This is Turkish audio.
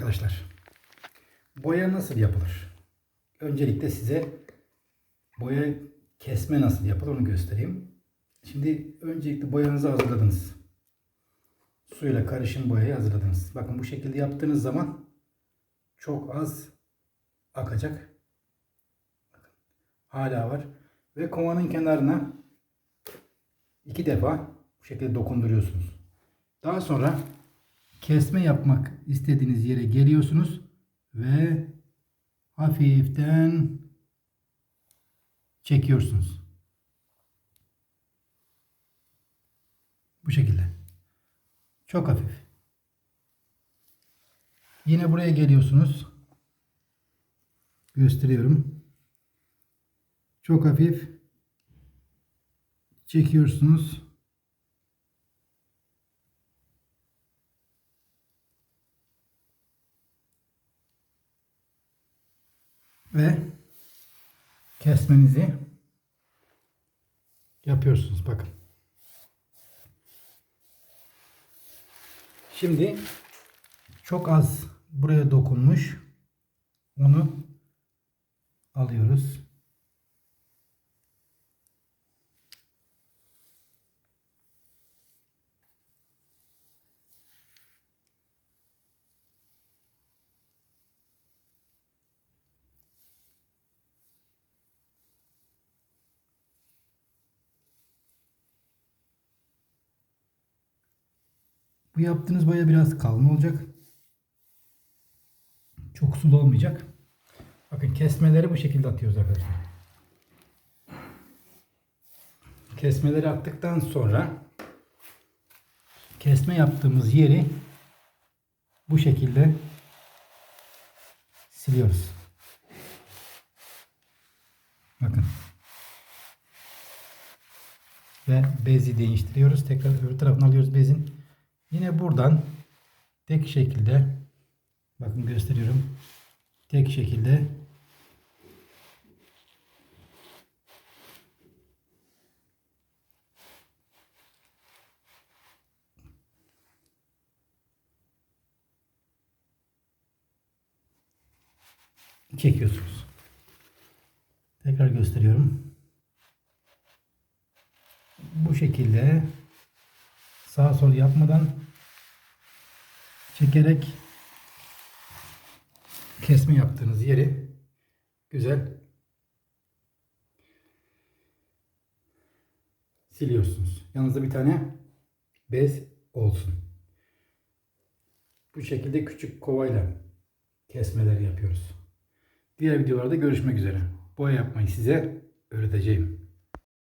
arkadaşlar. Boya nasıl yapılır? Öncelikle size boya kesme nasıl yapılır onu göstereyim. Şimdi öncelikle boyanızı hazırladınız. Suyla karışım boyayı hazırladınız. Bakın bu şekilde yaptığınız zaman çok az akacak. Bakın, hala var. Ve kovanın kenarına iki defa bu şekilde dokunduruyorsunuz. Daha sonra kesme yapmak istediğiniz yere geliyorsunuz ve hafiften çekiyorsunuz. Bu şekilde. Çok hafif. Yine buraya geliyorsunuz. Gösteriyorum. Çok hafif çekiyorsunuz. Ve kesmenizi yapıyorsunuz. Bakın. Şimdi çok az buraya dokunmuş. Onu alıyoruz. Yaptığınız boya biraz kalın olacak. Çok sulu olmayacak. Bakın kesmeleri bu şekilde atıyoruz arkadaşlar. Kesmeleri attıktan sonra kesme yaptığımız yeri bu şekilde siliyoruz. Bakın. Ve bezi değiştiriyoruz. Tekrar öbür tarafını alıyoruz bezin. Yine buradan tek şekilde bakın gösteriyorum. Tek şekilde çekiyorsunuz. Tekrar gösteriyorum. Bu şekilde sağ sol yapmadan çekerek kesme yaptığınız yeri güzel siliyorsunuz. Yanınızda bir tane bez olsun. Bu şekilde küçük kovayla kesmeler yapıyoruz. Diğer videolarda görüşmek üzere. Boya yapmayı size öğreteceğim.